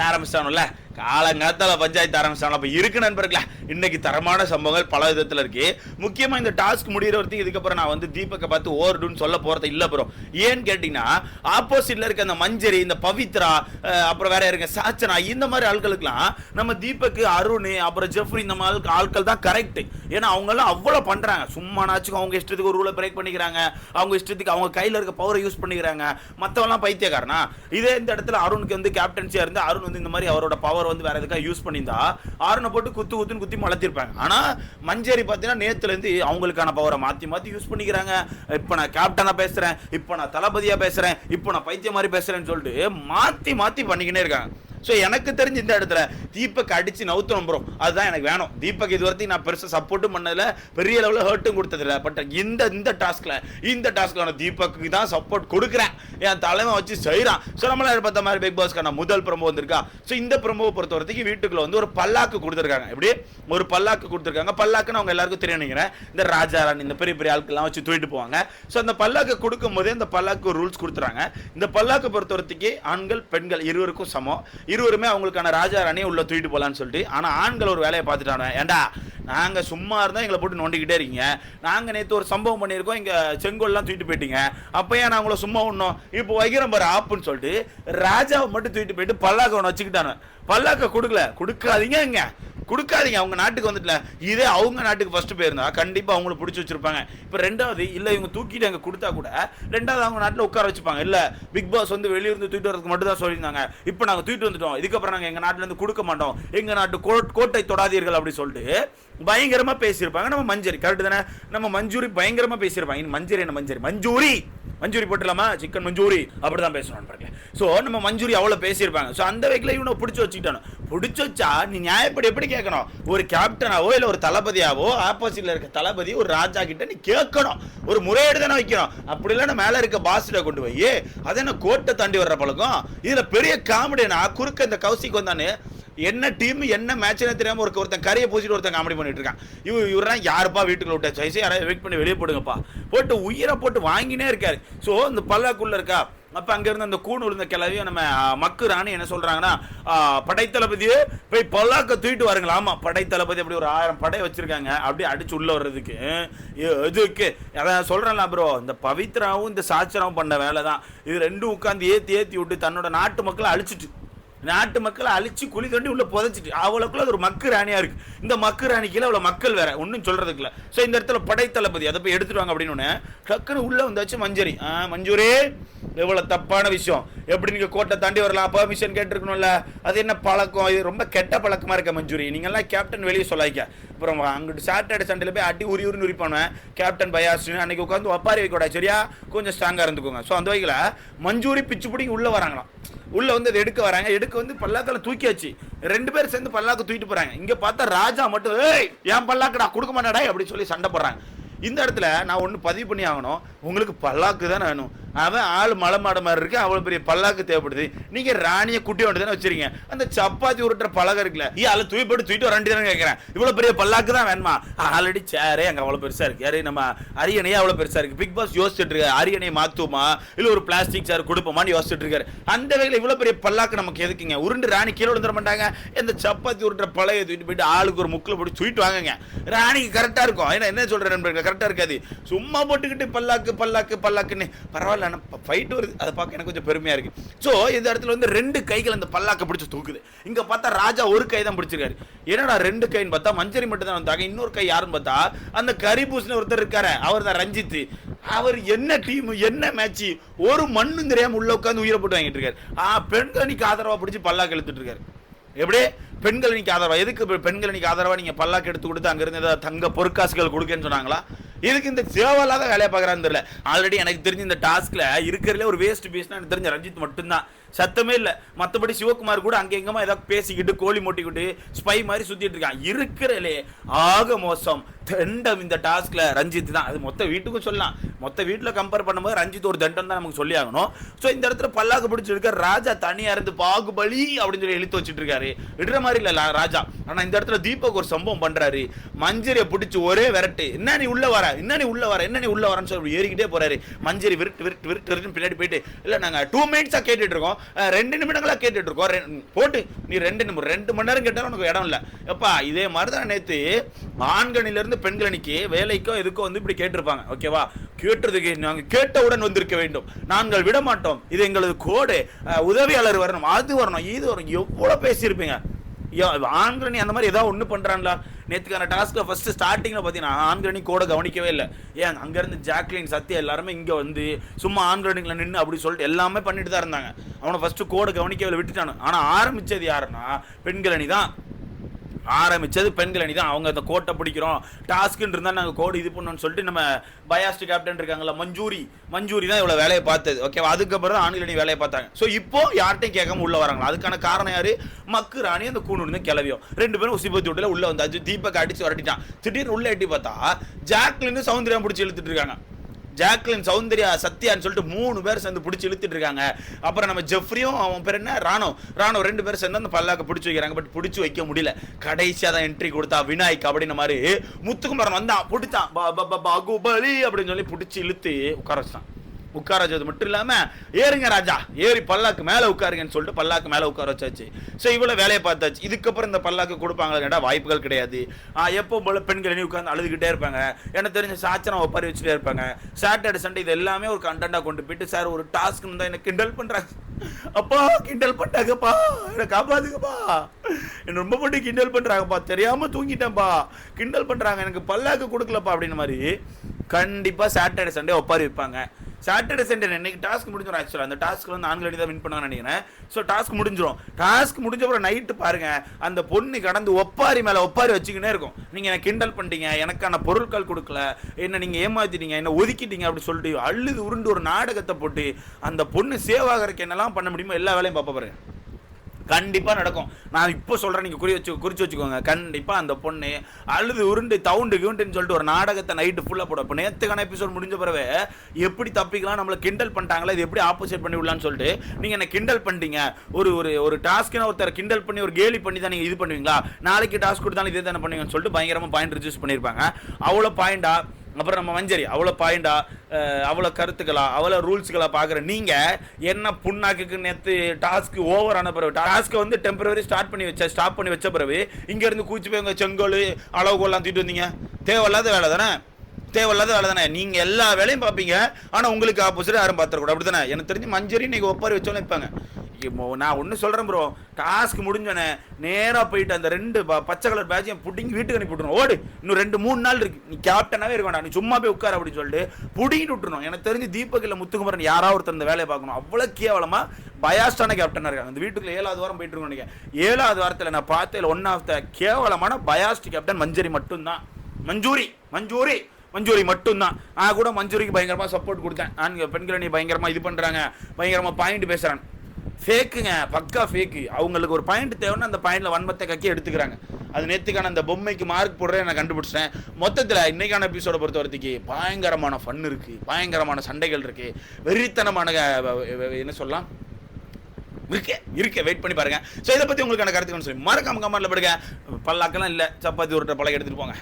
ஆரம்பிச்சானும்ல காலங்காத்தால பஞ்சாயத்து ஆரம்பிச்சாங்க. அப்போ இருக்கு நண்பர்களா இன்னைக்கு தரமான சம்பவங்கள் பல விதத்தில் இருக்கு. முக்கியமாக இந்த டாஸ்க் முடிகிற வரைக்கும் இதுக்கப்புறம் நான் வந்து தீபக்கை பார்த்து ஓர்டுன்னு சொல்ல போறது இல்லை ப்ரோ ஏன்னு கேட்டிங்கன்னா ஆப்போசிட்ல இருக்க அந்த மஞ்சரி இந்த பவித்ரா அப்புறம் வேற இருக்க சாச்சனா இந்த மாதிரி ஆட்களுக்குலாம் நம்ம தீபக்கு அருண் அப்புறம் ஜெஃப்ரி இந்த மாதிரி ஆட்கள் தான் கரெக்ட் ஏன்னா அவங்கெல்லாம் அவ்வளோ பண்ணுறாங்க பண்றாங்க சும்மானாச்சும் அவங்க இஷ்டத்துக்கு ஒரு ரூலை பிரேக் பண்ணிக்கிறாங்க. அவங்க இஷ்டத்துக்கு அவங்க கையில் இருக்க பவரை யூஸ் பண்ணிக்கிறாங்க. மற்றவெல்லாம் பைத்தியக்காரனா? இதே இந்த இடத்துல அருணுக்கு வந்து கேப்டன்சியாக இருந்து அருண் வந்து இந்த மாதிரி அவரோட பவர் வந்து வேற எதுக்காக யூஸ் பண்ணியிருந்தா அருணை போட்டு குத்து குத்துன்னு குத்தி மலர்த்திருப்பாங்க. ஆனா மஞ்சரி பார்த்தீங்கன்னா நேத்துல இருந்து அவங்களுக்கான பவரை மாத்தி மாத்தி யூஸ் பண்ணிக்கிறாங்க. இப்போ நான் கேப்டனா பேசுறேன் இப்போ நான் தளபதியா பேசுறேன் இப்போ நான் பைத்தியம் மாதிரி பேசுறேன்னு சொல்லிட்டு மாத்தி மாத்தி பண்ணிக்கினே இருக்காங்க. ஸோ எனக்கு தெரிஞ்சு இந்த இடத்துல தீபக் அடிச்சு நவுத்தணும் ப்ரோ அதுதான் எனக்கு வேணும். தீபக் இது வரைக்கும் நான் பெருசாக சப்போர்ட்டும் பண்ணதில்ல பெரிய லெவலில் ஹர்ட்டும் கொடுத்ததில்ல. பட் இந்த இந்த டாஸ்கில் இந்த டாஸ்க்கான நான் தீபக்கு தான் சப்போர்ட் கொடுக்குறேன். என் தலைமை வச்சு செய்கிறான் ஸோ நம்மளால் பார்த்த மாதிரி பிக் பாஸ்க்கான முதல் ப்ரமோ வந்திருக்கா? ஸோ இந்த ப்ரமோவை பொறுத்த வரைக்கும் வீட்டுக்குள்ள வந்து ஒரு பல்லாக்கு கொடுத்துருக்காங்க. எப்படி? ஒரு பல்லாக்கு கொடுத்துருக்காங்க. பல்லாக்குன்னு அவங்க எல்லாருக்கும் தெரியும் நினைக்கிறேன். இந்த ராஜா ராணி இந்த பெரிய பெரிய ஆட்கள்லாம் வச்சு தூக்கிட்டு போவாங்க. ஸோ அந்த பல்லாக்கு கொடுக்கும் போதே இந்த பல்லாக்கு ரூல்ஸ் கொடுத்துறாங்க. இந்த பல்லாக்கு பொறுத்த வரைக்கும் ஆண்கள் பெண்கள் இருவருக்கும் சமம். இருவருமே அவங்களுக்கான ராஜா ராணியை உள்ள தூக்கிட்டு போகலான்னு சொல்லிட்டு ஆனால் ஆண்கள் ஒரு வேலையை பார்த்துட்டானு ஏண்டா நாங்கள் சும்மா இருந்தால் எங்களை போட்டு நோண்டிக்கிட்டே இருக்கீங்க. நாங்கள் நேற்று ஒரு சம்பவம் பண்ணியிருக்கோம் இங்கே செங்கோல்லாம் தூக்கிட்டு போயிட்டீங்க. அப்போ ஏன் நான் உங்களை சும்மா விடணும் இப்போ வைக்கிறோம் பாரு ஆப்புன்னு சொல்லிட்டு ராஜாவை மட்டும் தூக்கிட்டு போயிட்டு பல்லாக்க ஒன்று வச்சுக்கிட்டானு பல்லாக்க கொடுக்கல கொடுக்காதீங்க இங்கே. கொடுக்காதீங்க அவங்க நாட்டுக்கு வந்துட்டல. இதே அவங்க நாட்டுக்கு ஃபர்ஸ்ட் போயிருந்தா கண்டிப்பா அவங்கள பிடிச்சி வச்சிருப்பாங்க. இப்போ ரெண்டாவது இல்ல இவங்க தூக்கிட்டு அங்க கொடுத்தா கூட ரெண்டாவது அவங்க நாட்டுல உட்கார வச்சுப்பாங்க. இல்ல பிக் பாஸ் வந்து வெளியிருந்து தூக்கிட்டு வரதுக்கு மட்டும் தான் சொல்லியிருந்தாங்க. இப்போ நாங்க தூக்கிட்டு வந்துட்டோம். இதுக்கப்புறம் நாங்க எங்க நாட்டுல இருந்து கொடுக்க மாட்டோம். எங்க நாட்டு கோட்- கோட்டை தொடாதீர்கள் அப்படின்னு சொல்லிட்டு பயங்கரமா பேசியிருப்பாங்க. நம்ம மஞ்சரி கரெக்ட் தானே? நம்ம மஞ்சூரி பயங்கரமா பேசியிருப்பாங்க. மஞ்சரி என்ன மஞ்சரி? மஞ்சூரி! மஞ்சூரி போட்டுலாமா சிக்கன் மஞ்சூரி? அப்படிதான் பேசணும் பாருங்க ஸோ நம்ம மஞ்சூரி அவ்வளோ பேசியிருப்பாங்க. ஸோ அந்த வகையில் இவனை பிடிச்சி வச்சுக்கிட்டானு. பிடிச்சி வச்சா நீ நியாயப்படி எப்படி கேட்கணும்? ஒரு கேப்டனாவோ இல்லை ஒரு தளபதியாவோ ஆப்போசிட்டில் இருக்க தளபதி ஒரு ராஜா கிட்ட நீ கேட்கணும். ஒரு முறையீடு தானே வைக்கணும். அப்படி இல்லைன்னா மேலே இருக்க பாஸ்ட கொண்டு போய் அதை என்ன கோட்டை தாண்டி வர்ற பழக்கம்? இதில் பெரிய காமெடினா குறுக்க இந்த கௌசிக் வந்தானு என்ன டீம் என்ன மேட்ச்னே தெரியாம ஒரு ஒருத்தன் கரையை பூசிட்டு ஒருத்தன் காமெடி பண்ணிட்டு இருக்கான். இவ இவரெல்லாம் யாருப்பா வீட்டுக்குள்ள விட்ட? சைஸ் யாராவது வெயிட் பண்ணி வெளியே போடுங்கப்பா. போட்டு உயிரை போட்டு வாங்கினே இருக்காரு. ஸோ இந்த பல்லாக்குள்ள இருக்கா? அப்போ அங்கேருந்து அந்த கூண் விழுந்த கிளவியும் நம்ம ஆ, மக்கு ராணி என்ன சொல்கிறாங்கன்னா படைத்தளபதியே போய் பல்லாக்க தூக்கிட்டு வாருங்களா ஆமா படைத்தளபதி அப்படி ஒரு ஆயிரம் படை வச்சுருக்காங்க. அப்படியே அடிச்சு உள்ளே வர்றதுக்கு இ- இதுக்கு அதான் சொல்கிறேன்ல ப்ரோ இந்த பவித்ராவும் இந்த சாச்சராவும் பண்ண வேலை தான் இது ரெண்டும் உட்காந்து ஏற்றி ஏற்றி விட்டு தன்னோட நாட்டு மக்களை அழிச்சிட்டு நாட்டு மக்களை அழிச்சு குழி தோண்டி உள்ள புதைச்சிட்டு அவளுக்குள்ள ஒரு மக்கு ராணியா இருக்கு. இந்த மக்கு ராணிக்குள்ள அவ்வளவு மக்கள் வேற ஒன்றும் சொல்றதுக்கு இல்லை. ஸோ இந்த இடத்துல படைத்தளபதி அதை போய் எடுத்துருவாங்க அப்படின்னு டக்குனு டக்குன்னு உள்ள வந்தாச்சு மஞ்சரி. ஆ மஞ்சூரி எவ்வளவு தப்பான விஷயம். எப்படி நீங்க கோட்டை தாண்டி வரலாம்? பெர்மிஷன் கேட்டிருக்கணும்ல. அது என்ன பழக்கம்? இது ரொம்ப கெட்ட பழக்கமா இருக்க மஞ்சூரி. நீங்க எல்லாம் கேப்டன் வெளியே சொல்லாய்க்க அப்புறம் அங்கிட்டு சாட்டர்டே சண்டேல போய் அடி உரி உரின்னு உரிப்பானேன் கேப்டன் பயாசு அன்னைக்கு உட்காந்து ஒப்பாரி வைக்கூடாது சரியா? கொஞ்சம் ஸ்ட்ராங்கா இருந்துக்கோங்க. ஸோ அந்த வகையில் மஞ்சூரி பிச்சு பிடிங்கி உள்ள வராங்களாம். உள்ள வந்து அதை எடுக்க வராங்க. எடுக்க வந்து பல்லாக்கில் தூக்கியாச்சு. ரெண்டு பேர் சேர்ந்து பல்லாக்கு தூக்கிட்டு போறாங்க. இங்க பார்த்தா ராஜா மட்டும் ஏய் என் பல்லாக்குடா கொடுக்க மாட்டாடா அப்படின்னு சொல்லி சண்டை போடுறாங்க. இந்த இடத்துல நான் ஒன்று பதிவு பண்ணி ஆகணும். உங்களுக்கு பல்லாக்கு தான் வேணும். அவன் ஆள் மலை மாட மாதிரி இருக்கு அவ்வளோ பெரிய பல்லாக்கு தேவைப்படுது. நீங்க ராணியை குட்டி ஒன்று தானே வச்சிருக்கீங்க அந்த சப்பாத்தி உருட்டுற பழக இருக்குல்ல ஏ அதில் தூய் போட்டு தூக்கிட்டு வரண்டி தானே கேட்குறேன் இவ்வளோ பெரிய பல்லாக்கு தான் வேணுமா? ஆல்ரெடி சேரே அங்கே அவ்வளோ பெருசா இருக்கு. யாரு நம்ம அரியணையே அவ்வளோ பெருசா இருக்கு. பிக் பாஸ் யோசிச்சுட்டு இருக்காரு. அரியணையை மாத்துமா இல்லை ஒரு பிளாஸ்டிக் சேர் கொடுப்போமான்னு யோசிச்சுட்டு இருக்காரு. அந்த வகையில் இவ்வளோ பெரிய பல்லாக்கு நமக்கு எதுக்குங்க? உருண்டு ராணி கீழே விழுந்துட மாட்டாங்க. இந்த சப்பாத்தி உருட்டுற பழைய தூக்கிட்டு போயிட்டு ஆளுக்கு ஒரு முக்கில் போட்டு தூக்கிட்டு வாங்குங்க. ராணிக்கு கரெக்டாக இருக்கும். ஏன்னா என்ன சொல்கிறேன் நண்பர்கள் கரெக்டாக இருக்காது. சும்மா போட்டுக்கிட்டு பல்லாக்கு பல்லாக்கு பல்லாக்குன்னு. பரவாயில்ல ஆனால் ஃபைட் வருது. அதை பார்க்க எனக்கு கொஞ்சம் பெருமையாக இருக்கு. ஸோ இந்த இடத்துல வந்து ரெண்டு கைகள் அந்த பல்லாக்க பிடிச்சி தூக்குது. இங்கே பார்த்தா ராஜா ஒரு கை தான் பிடிச்சிருக்காரு. என்னடா ரெண்டு கைன்னு பார்த்தா மஞ்சரி மட்டும் தான் வந்தாங்க. இன்னொரு கை யாருன்னு பார்த்தா அந்த கரிபூசன் ஒருத்தர் இருக்காரு. அவர் தான் ரஞ்சித் அவர் என்ன டீம் என்ன மேட்ச் ஒரு மண்ணும் தெரியாமல் உள்ள உட்காந்து உயிரை போட்டு வாங்கிட்டு இருக்காரு. ஆ பெண்கணிக்கு ஆதரவா பிடிச்சி பல்லாக்கு இழுத்துட்டு இருக்காரு. எப்படி? பெண்கள் இன்னைக்கு ஆதரவா. எதுக்கு பெண்கள் இன்னைக்கு ஆதரவா? நீங்க பல்லாக்கு எடுத்து கொடுத்து அங்கிருந்து ஏதாவது தங்க பொற்காசுகள் கொடுக்கன்னு சொன்னாங்களா? இதுக்கு இந்த தேவையில்லாத வேலையை பார்க்குறான்னு தெரியல. ஆல்ரெடி எனக்கு தெரிஞ்சு இந்த டாஸ்கில் இருக்கிறதுல ஒரு வேஸ்ட் பீஸ்னா எனக்கு தெரிஞ்ச ரஞ்சித் மட்டும்தான். சத்தமே இல்லை. மற்றபடி சிவகுமார் கூட அங்கே எங்கமா ஏதாவது பேசிக்கிட்டு கோழி மூட்டிக்கிட்டு ஸ்பை மாதிரி சுத்திட்டு இருக்கான். இருக்கிறலே ஆக மோசம். தண்டம் இந்த டாஸ்க்ல ரஞ்சித் தான். அது மொத்த வீட்டுக்கும் சொல்லலாம். மொத்த வீட்டில் கம்பேர் பண்ணும்போது ரஞ்சித் ஒரு தண்டம் தான் நமக்கு சொல்லி ஆகணும். ஸோ இந்த இடத்துல பல்லாக்கு பிடிச்சிருக்க ராஜா தனியா இருந்து பாகுபலி அப்படின்னு சொல்லி எழுத்து வச்சுட்டு இருக்காரு. விடுற மாதிரி இல்ல ராஜா. ஆனா இந்த இடத்துல தீபக் ஒரு சம்பவம் பண்றாரு. மஞ்சரியை பிடிச்சி ஒரே விரட்டு. என்ன நீ உள்ள வர? என்ன நீ உள்ள வர? என்ன நீ உள்ள வரன்னு சொல்லி ஏறிக்கிட்டே போறாரு. மஞ்சரி விருட்டு விருட்டு விருட்டு விருட்டுன்னு பின்னாடி போயிட்டு இல்ல நாங்க டூ மினிட்ஸா கேட்டுட்டு இருக்கோம். ரெண்டு நிமிடங்களா கேட்டுட்டு இருக்கோம் போட்டு. நீ ரெண்டு நிமிடம் ரெண்டு மணி நேரம் கேட்டாலும் உனக்கு இடம் இல்லை. எப்பா இதே மாதிரி தான் நேற்று ஆண்கணிலிருந்து பெண்கணிக்கு வேலைக்கோ எதுக்கோ வந்து இப்படி கேட்டிருப்பாங்க. ஓகேவா கேட்டதுக்கு நாங்கள் கேட்டவுடன் வந்திருக்க வேண்டும். நாங்கள் விட மாட்டோம். இது எங்களது கோடு. உதவியாளர் வரணும். அது வரணும். இது வரணும். எவ்வளோ பேசியிருப்பீங்க? ஐயோ, ஆண்கணி அந்த மாதிரி ஏதாவது ஒன்று பண்ணுறாங்களா நேற்றுக்கான டாஸ்க்கில் ஃபஸ்ட்டு ஸ்டார்டிங்கில் பார்த்தீங்கன்னா ஆன்கிரணி கூட கவனிக்கவே இல்லை. ஏன் அங்கேருந்து ஜாக்லின் சத்யா எல்லாருமே இங்கே வந்து சும்மா ஆண்கணியில் நின்று அப்படி சொல்லிட்டு எல்லாமே பண்ணிட்டு தான் இருந்தாங்க. அவனை ஃபஸ்ட்டு கோடை கவனிக்கவே இல்லை, விட்டுட்டானு. ஆனால் ஆரம்பித்தது யாருன்னா பெண்களணி தான் ஆரம்பித்தது பெண்கள் அணி தான் அவங்க அந்த கோட்டை பிடிக்கிறோம். டாஸ்க்குன்னு இருந்தால் நாங்கள் கோடு இது பண்ணோம்னு சொல்லிட்டு நம்ம பயாஸ்ட் கேப்டன் இருக்காங்கல்ல மஞ்சூரி. மஞ்சூரி தான் இவ்வளோ வேலையை பார்த்தது. ஓகேவா அதுக்கப்புறம் தான் ஆண்கள் அணி வேலையை பார்த்தாங்க. ஸோ இப்போ யார்கிட்டையும் கேட்காம உள்ளே வராங்களா? அதுக்கான காரணம் யார்? மக்கு ராணி அந்த கூணுன்னு கிளவியும். ரெண்டு பேரும் உசிபத்தி விட்டுல உள்ளே வந்தாச்சு. தீபக் அடிச்சு வரட்டிட்டான். திடீர்னு உள்ளே எட்டி பார்த்தா ஜாக்லின்னு சௌந்தர்யம் பிடிச்சி இழுத்துட்டு இருக்காங்க. ஜாக்லின் சௌந்தர்யா சத்யான்னு சொல்லிட்டு மூணு பேர் சேர்ந்து பிடிச்சி இழுத்துட்டு இருக்காங்க. அப்புறம் நம்ம ஜெஃப்ரியும் அவன் பேர் என்ன? ராணோ. ராணோ ரெண்டு பேரும் சேர்ந்து அந்த பல்லாக்க பிடிச்சி வைக்கிறாங்க. பட் பிடிச்சி வைக்க முடியல. கடைசியாக தான் என்ட்ரி கொடுத்தா விநாயக் அப்படின்ன மாதிரி முத்துக்குமரன் வந்தான் பிடிச்சான். பா- பாகுபலி அப்படின்னு சொல்லி பிடிச்சி இழுத்து உட்கார வச்சான் உட்கார வச்சது மட்டும் இல்லாமல் ஏறுங்க ராஜா ஏறி பல்லாக்கு மேலே உட்காருங்கன்னு சொல்லிட்டு பல்லாக்கு மேலே உட்கார வச்சாச்சு. ஸோ இவ்வளோ வேலையை பார்த்தாச்சு. இதுக்கப்புறம் இந்த பல்லாக்கு கொடுப்பாங்களா வாய்ப்புகள் கிடையாது. ஆ, எப்போ போல பெண்கள் இனி உட்காந்து அழுதுகிட்டே இருப்பாங்க. எனக்கு தெரிஞ்ச சாச்சனை ஒப்பாரி வச்சுட்டே இருப்பாங்க. சாட்டர்டே சண்டே இது எல்லாமே ஒரு கண்டென்ட்டாக கொண்டு போயிட்டு சார் ஒரு டாஸ்க்னு தான் என்ன கிண்டல் பண்ணுறாங்க அப்பா கிண்டல் பண்ணாங்கப்பா என்னை காப்பாத்துங்கப்பா. என்ன ரொம்ப போட்டு கிண்டல் பண்ணுறாங்கப்பா தெரியாமல் தூங்கிட்டேன்ப்பா. கிண்டல் பண்ணுறாங்க எனக்கு பல்லாக்கு கொடுக்கலப்பா அப்படின்னு மாதிரி கண்டிப்பாக சாட்டர்டே சண்டே ஒப்பாரி வைப்பாங்க. சாட்டர்டே சண்டே இன்னைக்கு டாஸ்க் முடிஞ்சிடும் ஆக்சுவலாக அந்த டாஸ்க் வந்து ஆண்கள் தான் வின் பண்ணாங்கன்னு நினைக்கிறேன். ஸோ டாஸ்க் முடிஞ்சிடும் டாஸ்க் முடிஞ்ச அப்புறம் நைட்டு பாருங்க அந்த பொண்ணு கடந்து ஒப்பாரி மேலே ஒப்பாரி வச்சுக்கினே இருக்கும். நீங்கள் என்னை கிண்டல் பண்ணிட்டீங்க எனக்கான பொருட்கள் கொடுக்கல என்ன நீங்கள் ஏமாத்திட்டீங்க என்ன ஒதுக்கிட்டீங்க அப்படின்னு சொல்லிட்டு அழுது உருண்டு ஒரு நாடகத்தை போட்டு அந்த பொண்ணு சேவ் ஆகிறதுக்கு என்னெல்லாம் பண்ண முடியுமோ எல்லா வேலையும் பார்ப்ப பாருங்க. கண்டிப்பாக நடக்கும். நான் இப்போ சொல்கிறேன் நீங்கள் குறி வச்சு குறித்து வச்சுக்கோங்க. கண்டிப்பாக அந்த பொண்ணு அழுது உருண்டு தவுண்டு கிவுண்டுன்னு சொல்லிட்டு ஒரு நாடகத்தை நைட்டு ஃபுல்லாக போட இப்போ நேற்றுக்கான எபிசோட் முடிஞ்ச பிறகு எப்படி தப்பிக்கலாம் நம்மளை கிண்டல் பண்ணிட்டாங்களா இது எப்படி ஆப்போசிட் பண்ணி விடலான்னு சொல்லிட்டு நீங்கள் என்ன கிண்டல் பண்ணிட்டீங்க? ஒரு ஒரு ஒரு டாஸ்க்குன்னு ஒருத்தர் கிண்டல் பண்ணி ஒரு கேலி பண்ணி தான் நீங்கள் இது பண்ணுவீங்களா? நாளைக்கு டாஸ்க் கொடுத்தாலும் இதே தானே பண்ணுவீங்கன்னு சொல்லிட்டு பயங்கரமாக பாயிண்ட் ரிஜியூஸ் பண்ணியிருப்பாங்க. அவ்வளோ பாயிண்டாக அப்புறம் நம்ம மஞ்சரி அவ்வளோ பாயிண்டா அவ்வளோ கருத்துக்களா அவ்வளோ ரூல்ஸ்களா பார்க்குற நீங்கள் என்ன புண்ணாக்குக்கு நேற்று டாஸ்க்கு ஓவர் ஆன பிறகு டாஸ்க்கை வந்து டெம்பரவரி ஸ்டார்ட் பண்ணி வச்ச ஸ்டாப் பண்ணி வச்ச பிறகு இங்கேருந்து கூச்சி போய் உங்கள் செங்கோல் அளவுகோல்லாம் தூக்கிட்டு வந்தீங்க. தேவையில்லாத வேலை தானே? தேவையில்லாத வேலை தானே? நீங்கள் எல்லா வேலையும் பார்ப்பீங்க. ஆனால் உங்களுக்கு ஆப்போசிட் யாரும் பார்த்துருக்கூடாது அப்படி தானே எனக்கு தெரிஞ்சு மஞ்சரி நீங்கள் ஒப்பாரி வச்சோன்னு வைப்பாங்க நான் ஒன்று சொல்கிறேன் ப்ரோ டாஸ்க் முடிஞ்சோடனே நேராக போயிட்டு அந்த ரெண்டு பச்சை கலர் பேட்சையும் பிடிங்கி வீட்டுக்கு அனுப்பி ஓடு இன்னும் ரெண்டு மூணு நாள் இருக்கு. நீ கேப்டனாகவே இருக்க வேண்டாம். நீ சும்மா போய் உட்கார அப்படின்னு சொல்லிட்டு பிடிங்கிட்டு விட்டுருணும் எனக்கு தெரிஞ்சு தீபக் இல்லை முத்துக்குமரன் யாராவது ஒருத்தர் இந்த வேலையை பார்க்கணும். அவ்வளோ கேவலமாக பயாஸ்டான கேப்டனாக இருக்காங்க. அந்த வீட்டுக்குள்ள ஏழாவது வாரம் போயிட்டு இருக்கோம் ஏழாவது வாரத்தில் நான் பார்த்ததில் ஒன் ஆஃப் த கேவலமான பயாஸ்ட் கேப்டன் மஞ்சரி மட்டும்தான். மஞ்சூரி மஞ்சூரி மஞ்சூரி மட்டும்தான். நான் கூட மஞ்சூரிக்கு பயங்கரமாக சப்போர்ட் கொடுத்தேன். நான் பெண்களை நீ பயங்கரமாக இது பண்ணுறாங்க பயங்கரமாக பாயிண்ட் பேசுகிறேன் ஃபேக்குங்க பக்கா ஃபேக்கு அவங்களுக்கு ஒரு பாயிண்ட் தேவைன்னா அந்த பாயிண்டில் வன்மத்தை கக்கி எடுத்துக்கிறாங்க. அது நேற்றுக்கான அந்த பொம்மைக்கு மார்க் போடுறேன் நான் கண்டுபிடிச்சிட்டேன். மொத்தத்தில் இன்றைக்கான எபிசோட பொறுத்த வரைக்கும் பயங்கரமான ஃபன் இருக்குது பயங்கரமான சண்டைகள் இருக்குது வெறித்தனமான என்ன சொல்லலாம்? இருக்கே இருக்கே. வெயிட் பண்ணி பாருங்க. ஸோ இதை பற்றி உங்களுக்கான கருத்துக்கள்னு சொல்லி மறக்காம கமெண்ட்ல படுங்க. பல்லாக்கெல்லாம் இல்லை. சப்பாத்தி உருட்ட பழக எடுத்துகிட்டு போங்க.